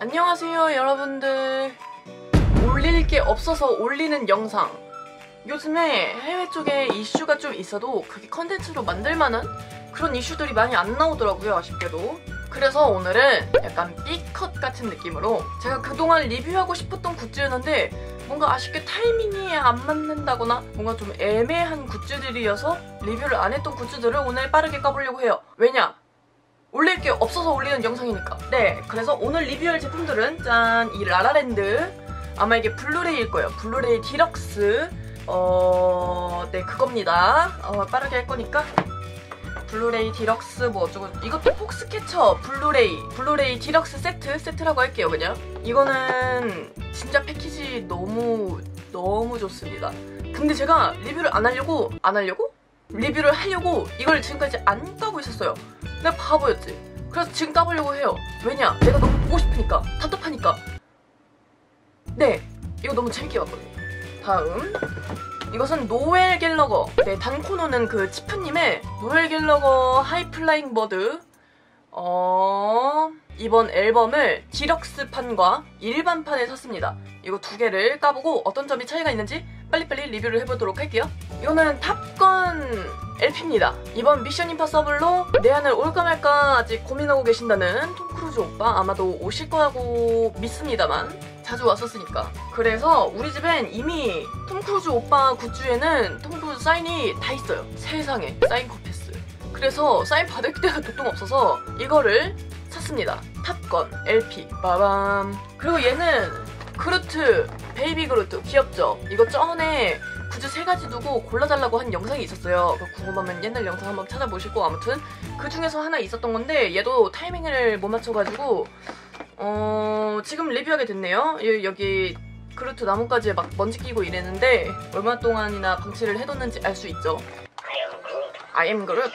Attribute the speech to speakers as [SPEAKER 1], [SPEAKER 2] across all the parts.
[SPEAKER 1] 안녕하세요 여러분들. 올릴 게 없어서 올리는 영상. 요즘에 해외 쪽에 이슈가 좀 있어도 그게 컨텐츠로 만들만한 그런 이슈들이 많이 안 나오더라고요 아쉽게도. 그래서 오늘은 약간 B컷 같은 느낌으로 제가 그동안 리뷰하고 싶었던 굿즈였는데 뭔가 아쉽게 타이밍이 안 맞는다거나 뭔가 좀 애매한 굿즈들이어서 리뷰를 안 했던 굿즈들을 오늘 빠르게 까보려고 해요. 왜냐? 올릴 게 없어서 올리는 영상이니까. 네, 그래서 오늘 리뷰할 제품들은 짠! 이 라라랜드. 아마 이게 블루레이일 거예요. 블루레이 디럭스. 어, 네, 그겁니다. 어, 빠르게 할 거니까. 블루레이 디럭스 뭐 어쩌고 이것도 폭스캐쳐 블루레이 블루레이 디럭스 세트 세트라고 할게요 그냥 이거는 진짜 패키지 너무 너무 좋습니다 근데 제가 리뷰를 안 하려고 안 하려고 리뷰를 하려고 이걸 지금까지 안 까고 있었어요. 내가 바보였지. 그래서 지금 까보려고 해요. 왜냐? 내가 너무 보고 싶으니까. 답답하니까. 네. 이거 너무 재밌게 봤거든요. 다음. 이것은 노엘 갤러거. 네, 단코노는 그 치프님의 노엘 갤러거 하이플라잉 버드. 어... 이번 앨범을 디럭스판과 일반판에 샀습니다. 이거 두 개를 까보고 어떤 점이 차이가 있는지 빨리빨리 리뷰를 해보도록 할게요. 이거는 탑건 LP입니다. 이번 미션 임파서블로 내한을 올까 말까 아직 고민하고 계신다는 톰 크루즈 오빠 아마도 오실 거라고 믿습니다만 자주 왔었으니까. 그래서 우리 집엔 이미 톰 크루즈 오빠 굿즈에는 톰 크루즈 사인이 다 있어요. 세상에 사인 코패스. 그래서 사인 받을 때가 도통 없어서 이거를 샀습니다. 탑건 LP 빠밤. 그리고 얘는 그루트 베이비 그루트 귀엽죠? 이거 전에 굿즈 세 가지 두고 골라달라고 한 영상이 있었어요. 궁금하면 옛날 영상 한번 찾아보시고 아무튼 그 중에서 하나 있었던 건데 얘도 타이밍을 못 맞춰가지고 어 지금 리뷰하게 됐네요. 여기 그루트 나뭇가지에 막 먼지 끼고 이랬는데 얼마 동안이나 방치를 해뒀는지 알 수 있죠. I am 그루트.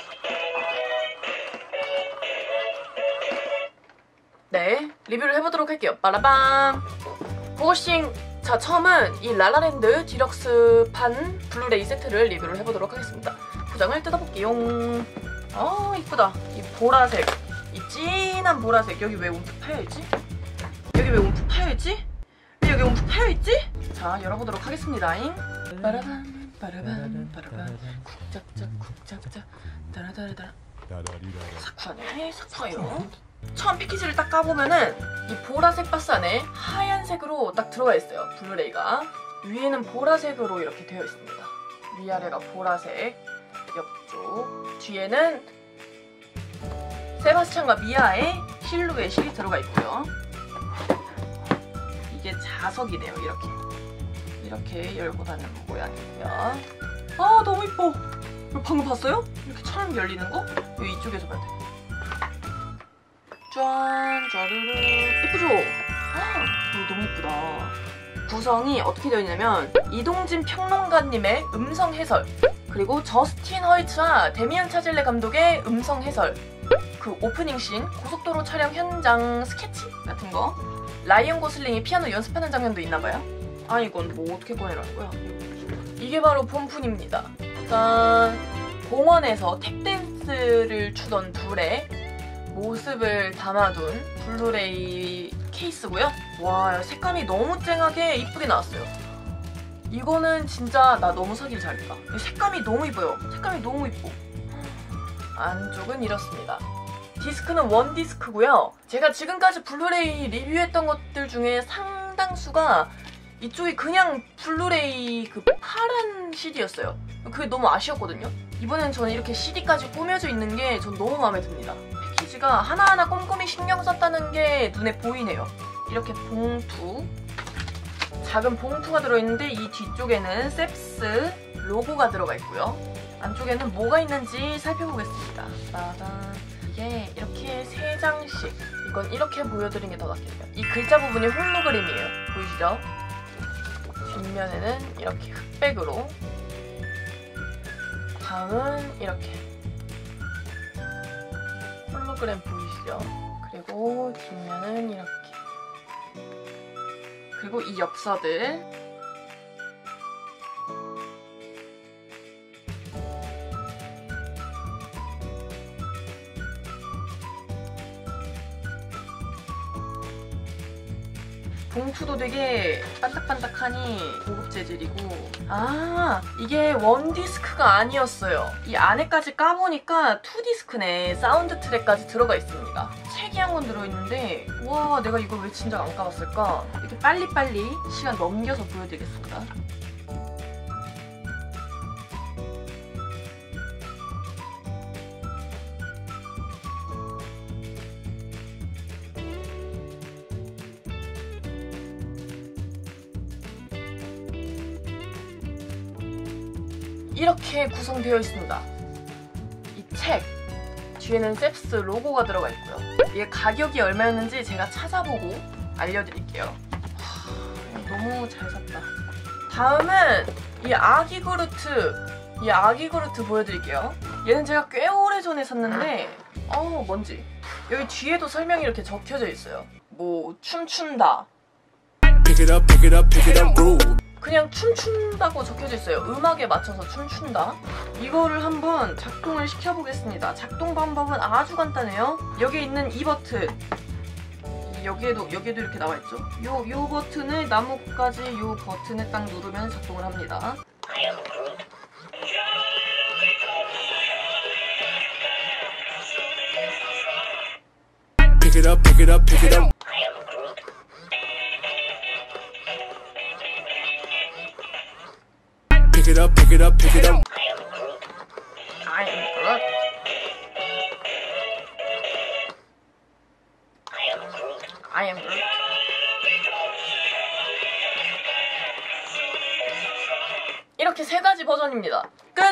[SPEAKER 1] 네, 리뷰를 해보도록 할게요. 빠라밤! 고고싱! 자, 처음은 이 라라랜드 디럭스판 블루레이 세트를 리뷰를 해보도록 하겠습니다. 포장을 뜯어볼게요. 어, 이쁘다. 이 보라색. 이 진한 보라색. 여기 왜 움푹 파여있지? 여기 왜 움푹 파여있지? 왜 여기 움푹 파여있지? 자, 열어보도록 하겠습니다. 빠라밤, 빠라밤, 빠라밤. 쿡짝짝, 쿡짝짝. 따라따라따라. 사쿠아네, 사쿠아요. 처음 패키지를 딱 까보면은 이 보라색 박스 안에 하얀색으로 딱 들어가 있어요. 블루레이가. 위에는 보라색으로 이렇게 되어 있습니다. 위아래가 보라색, 옆쪽. 뒤에는 세바스찬과 미아의 실루엣이 들어가 있고요. 이게 자석이네요, 이렇게. 이렇게 열고 다니는 모양이고요. 아, 너무 이뻐. 방금 봤어요? 이렇게 처럼 열리는 거? 이쪽에서 봐야 돼. 짠, 짜르르. 예쁘죠? 아, 너무 예쁘다. 구성이 어떻게 되어 있냐면 이동진 평론가님의 음성 해설 그리고 저스틴 허이츠와 데미안 차질레 감독의 음성 해설 그 오프닝 씬, 고속도로 촬영 현장 스케치 같은 거 라이언 고슬링이 피아노 연습하는 장면도 있나봐요 아 이건 뭐 어떻게 꺼내라는 거야 이게 바로 본푼입니다 짠 공원에서 탭댄스를 추던 둘의 모습을 담아둔 블루레이 케이스고요. 와 색감이 너무 쨍하게 이쁘게 나왔어요. 이거는 진짜 나 너무 사길 잘했다. 색감이 너무 이뻐요. 색감이 너무 이뻐. 안쪽은 이렇습니다. 디스크는 원 디스크고요. 제가 지금까지 블루레이 리뷰했던 것들 중에 상당수가 이쪽이 그냥 블루레이 그 파란 CD였어요. 그게 너무 아쉬웠거든요. 이번엔 저는 이렇게 CD까지 꾸며져 있는 게 전 너무 마음에 듭니다. 패키지가 하나하나 꼼꼼히 신경 썼다는 게 눈에 보이네요. 이렇게 봉투 작은 봉투가 들어있는데 이 뒤쪽에는 셉스 로고가 들어가 있고요. 안쪽에는 뭐가 있는지 살펴보겠습니다. 따단 이게 이렇게 세 장씩 이건 이렇게 보여드리는 게 더 낫겠네요. 이 글자 부분이 홀로그램이에요. 보이시죠? 뒷면에는 이렇게 흑백으로 다음은 이렇게 홀로그램 보이시죠? 그리고 뒷면은 이렇게 그리고 이 엽서들 봉투도 되게 반딱반딱하니 고급 재질이고. 아 이게 원 디스크가 아니었어요. 이 안에까지 까보니까 투 디스크네 사운드 트랙까지 들어가 있습니다. 책이 한 권 들어있는데 와 내가 이걸 왜 진작 안 까봤을까? 이렇게 빨리빨리 시간 넘겨서 보여드리겠습니다 이렇게 구성되어 있습니다. 이 책 뒤에는 셉스 로고가 들어가 있고요. 이게 가격이 얼마였는지 제가 찾아보고 알려드릴게요. 하, 너무 잘 샀다. 다음은 이 아기 그루트 이 아기 그루트 보여드릴게요. 얘는 제가 꽤 오래전에 샀는데 어우 뭔지 여기 뒤에도 설명이 이렇게 적혀져 있어요. 뭐 춤춘다 그냥 춤춘다고 적혀져 있어요. 음악에 맞춰서 춤춘다. 이거를 한번 작동을 시켜보겠습니다. 작동 방법은 아주 간단해요. 여기 있는 이 버튼. 여기에도 여기에도 이렇게 나와 있죠. 요 요 버튼을 나뭇가지 요 버튼을 딱 누르면 작동을 합니다.
[SPEAKER 2] It up, pick it up, pick it up.
[SPEAKER 1] I am Groot. I am Groot. 이렇게 세 가지 버전입니다. 끝!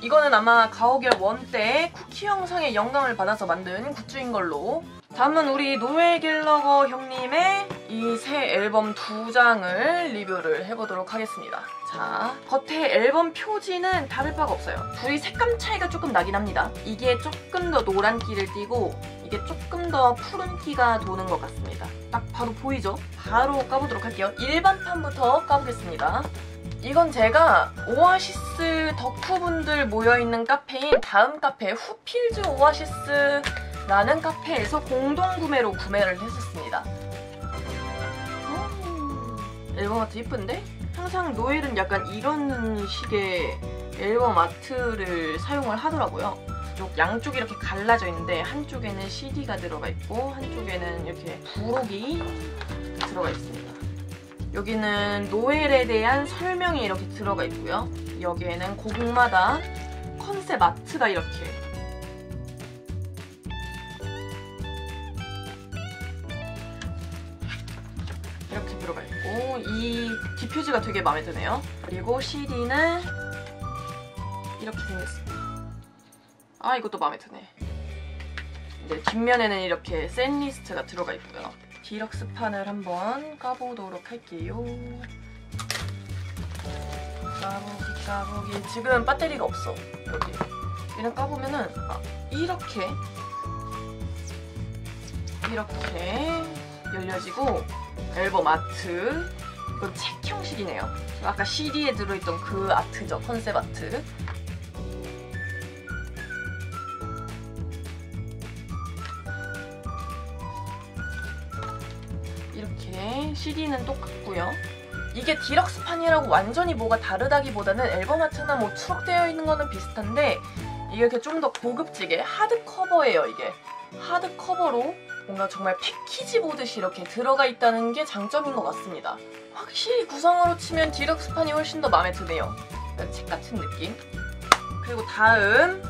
[SPEAKER 1] 이거는 아마 가오갤 원때 쿠키 영상의 영감을 받아서 만든 굿즈인 걸로 다음은 우리 노엘 갤러거 형님의 이 새 앨범 두 장을 리뷰를 해보도록 하겠습니다. 자, 겉에 앨범 표지는 다를 바가 없어요. 둘이 색감 차이가 조금 나긴 합니다. 이게 조금 더 노란기를 띠고 이게 조금 더 푸른기가 도는 것 같습니다. 딱 바로 보이죠? 바로 까보도록 할게요. 일반판부터 까보겠습니다. 이건 제가 오아시스 덕후분들 모여있는 카페인 다음 카페 후필즈 오아시스라는 카페에서 공동구매로 구매를 했었습니다. 음, 앨범 아트 이쁜데? 항상 노엘은 약간 이런 식의 앨범 아트를 사용을 하더라고요. 양쪽이 이렇게 갈라져 있는데 한쪽에는 CD가 들어가 있고 한쪽에는 이렇게 부록이 들어가 있습니다. 여기는 노엘에 대한 설명이 이렇게 들어가 있고요. 여기에는 곡마다 컨셉 아트가 이렇게 이렇게 들어가 있고 이 디퓨즈가 되게 마음에 드네요. 그리고 CD는 이렇게 생겼습니다. 아 이것도 마음에 드네. 네, 뒷면에는 이렇게 샌 리스트가 들어가 있고요. 디럭스 판을 한번 까보도록 할게요. 까보기 까보기 지금 배터리가 없어 여기 얘는 까보면은 아, 이렇게 이렇게 열려지고 앨범 아트 이건 책 형식이네요 아까 CD에 들어있던 그 아트죠 컨셉 아트 이렇게 CD는 똑같고요. 이게 디럭스판이라고 완전히 뭐가 다르다기보다는 앨범 아트나 뭐 추록되어 있는 거는 비슷한데 이게 이렇게 좀 더 고급지게 하드커버예요 이게. 하드커버로 뭔가 정말 패키지 보듯이 이렇게 들어가 있다는 게 장점인 것 같습니다. 확실히 구성으로 치면 디럭스판이 훨씬 더 마음에 드네요. 책 같은 느낌. 그리고 다음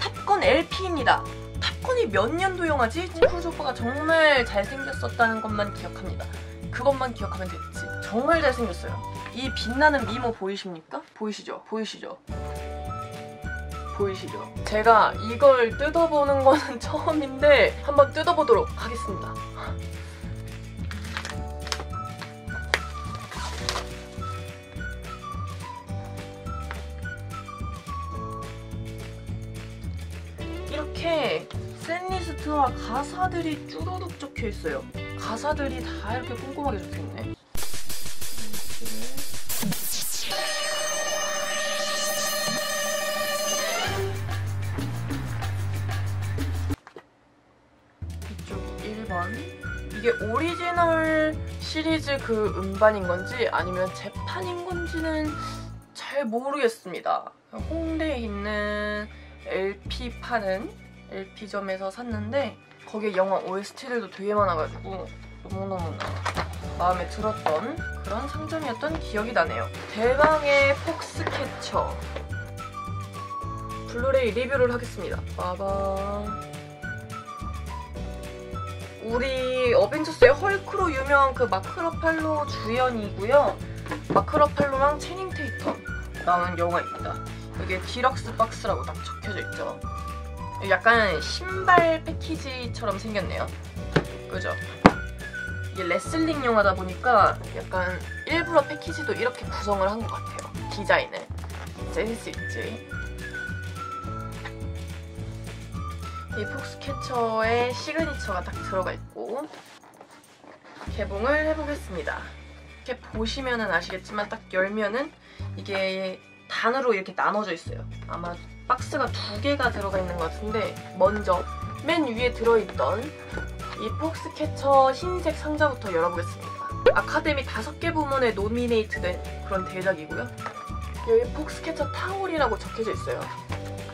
[SPEAKER 1] 탑건 LP입니다. 탑건이 몇 년도 영화지? 크루즈 오빠가 정말 잘생겼었다는 것만 기억합니다. 그것만 기억하면 됐지. 정말 잘생겼어요. 이 빛나는 미모 보이십니까? 보이시죠? 보이시죠? 보이시죠? 제가 이걸 뜯어보는 거는 처음인데 한번 뜯어보도록 하겠습니다. 이렇게 샌리스트와 가사들이 쭈루룩 적혀 있어요. 가사들이 다 이렇게 꼼꼼하게 적혀 있네. 1번. 이게 오리지널 시리즈 그 음반인 건지 아니면 재판인 건지는 잘 모르겠습니다. 홍대에 있는 LP 파는 LP점에서 샀는데 거기에 영화 OST들도 되게 많아가지고 너무너무나 마음에 들었던 그런 상점이었던 기억이 나네요. 대망의 폭스캐쳐 블루레이 리뷰를 하겠습니다. 빠밤 우리 어벤져스의 헐크로 유명한 그 마크 러팔로 주연이고요. 마크 러팔로랑 채닝 테이텀 나오는 영화입니다. 여기에 디럭스 박스라고 딱 적혀져 있죠. 약간 신발 패키지처럼 생겼네요. 그죠? 이게 레슬링 영화다 보니까 약간 일부러 패키지도 이렇게 구성을 한 것 같아요. 디자인을. 센스 있지. 이 폭스캐쳐의 시그니처가 딱 들어가 있고 개봉을 해보겠습니다. 이렇게 보시면은 아시겠지만 딱 열면은 이게 단으로 이렇게 나눠져 있어요. 아마 박스가 두 개가 들어가 있는 것 같은데 먼저 맨 위에 들어있던 이 폭스캐쳐 흰색 상자부터 열어보겠습니다. 아카데미 다섯 개 부문에 노미네이트된 그런 대작이고요. 여기 폭스캐쳐 타올이라고 적혀져 있어요.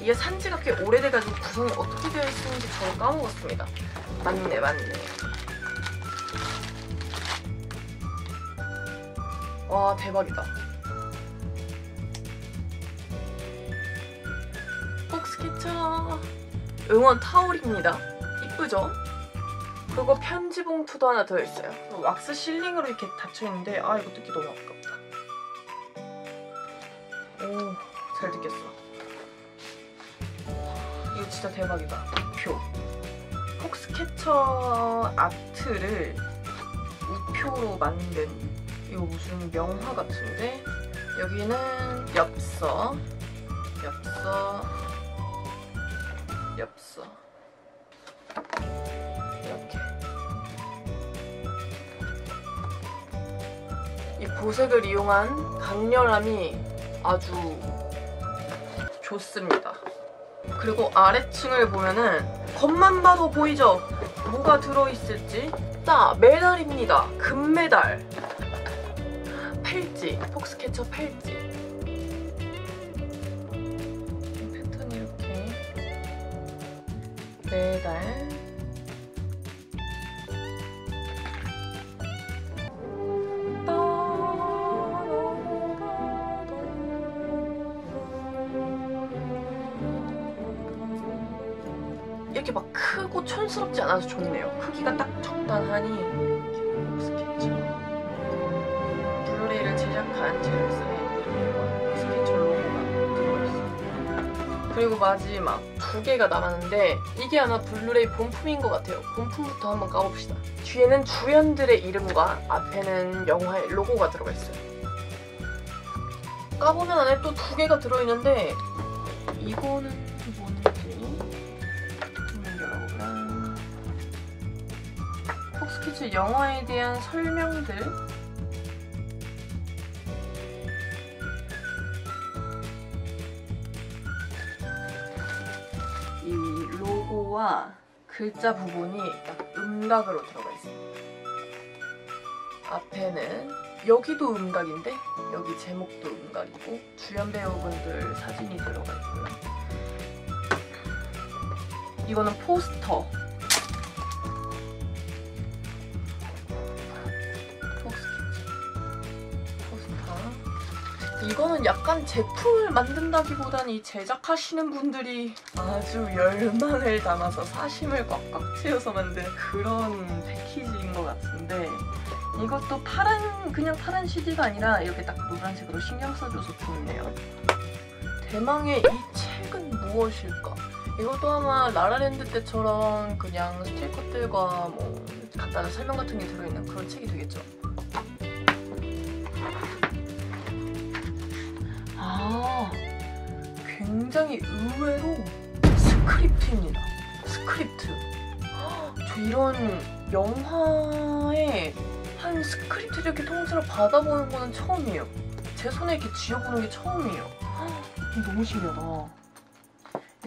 [SPEAKER 1] 이게 산지가 꽤 오래돼가지고 구성이 어떻게 되어 있는지 저는 까먹었습니다. 맞네, 맞네. 와, 대박이다. 폭스캐쳐 응원 타올입니다. 이쁘죠? 그리고 편지 봉투도 하나 들어있어요. 왁스 실링으로 이렇게 닫혀있는데 아 이거 뜯기 너무 아깝 진짜 대박이다. 우표. 폭스캐쳐 아트를 우표로 만든 이거 무슨 명화 같은데 여기는 엽서, 엽서, 엽서 이렇게 이 보색을 이용한 강렬함이 아주 좋습니다. 그리고 아래층을 보면은 겉만 봐도 보이죠? 뭐가 들어있을지? 자 메달입니다. 금메달. 팔찌. 폭스캐쳐 팔찌. 패턴이 이렇게. 메달 촌스럽지 않아서 좋네요. 크기가 딱 적당하니 이렇게 스케치. 블루레이를 제작한 제작사의 이름과 스케치 로고가 들어있어요. 그리고 마지막 두 개가 남았는데 이게 아마 블루레이 본품인 것 같아요. 본품부터 한번 까봅시다. 뒤에는 주연들의 이름과 앞에는 영화의 로고가 들어가 있어요. 까보면 안에 또 두 개가 들어있는데 이거는 폭스키즈 영화에 대한 설명들 이 로고와 글자 부분이 딱 음각으로 들어가 있어요. 앞에는 여기도 음각인데 여기 제목도 음각이고 주연 배우분들 사진이 들어가 있고요. 이거는 포스터. 이거는 약간 제품을 만든다기보다는 이 제작하시는 분들이 아주 열망을 담아서 사심을 꽉꽉 채워서 만든 그런 패키지인 것 같은데 이것도 파란 그냥 파란 CD가 아니라 이렇게 딱 노란색으로 신경 써줘서 좋네요. 대망의 이 책은 무엇일까? 이것도 아마 라라랜드 때처럼 그냥 스티커들과 뭐 간단한 설명 같은 게 들어있는 그런 책이 되겠죠. 아, 굉장히 의외로 스크립트입니다. 스크립트. 헉, 저 이런 영화에 한 스크립트 이렇게 통째로 받아보는 거는 처음이에요. 제 손에 이렇게 쥐어보는 게 처음이에요. 헉, 너무 신기하다.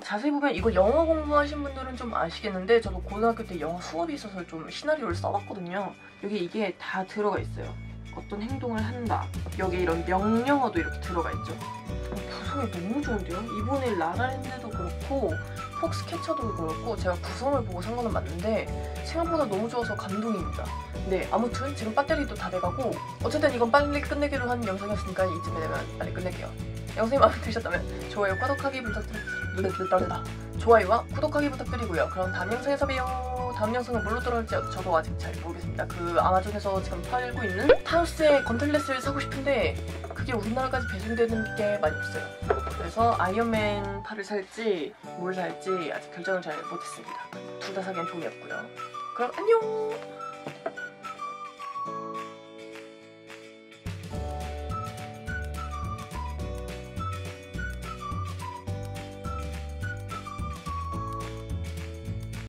[SPEAKER 1] 자세히 보면 이거 영어 공부하신 분들은 좀 아시겠는데 저도 고등학교 때 영어 수업이 있어서 좀 시나리오를 써봤거든요. 여기 이게 다 들어가 있어요. 어떤 행동을 한다. 여기 이런 명령어도 이렇게 들어가 있죠. 어, 구성이 너무 좋은데요? 이번에 라라랜드도 그렇고 폭스캐쳐도 그렇고 제가 구성을 보고 산 거는 맞는데 생각보다 너무 좋아서 감동입니다. 네, 아무튼 지금 배터리도 다 돼가고 어쨌든 이건 빨리 끝내기로 한 영상이었으니까 이쯤에 되면 빨리 끝낼게요. 영상이 마음에 드셨다면 좋아요, 구독하기 부탁드립니다. 좋아요와 구독하기 부탁드리고요. 그럼 다음 영상에서 봬요. 다음 영상은 뭘로 들어올지 저도 아직 잘 모르겠습니다. 그 아마존에서 지금 팔고 있는 타우스의 건틀렛을 사고 싶은데 그게 우리나라까지 배송되는 게 많이 없어요. 그래서 아이언맨 팔을 살지 뭘 살지 아직 결정을 잘 못했습니다. 둘 다 사기엔 돈이 없고요. 그럼 안녕!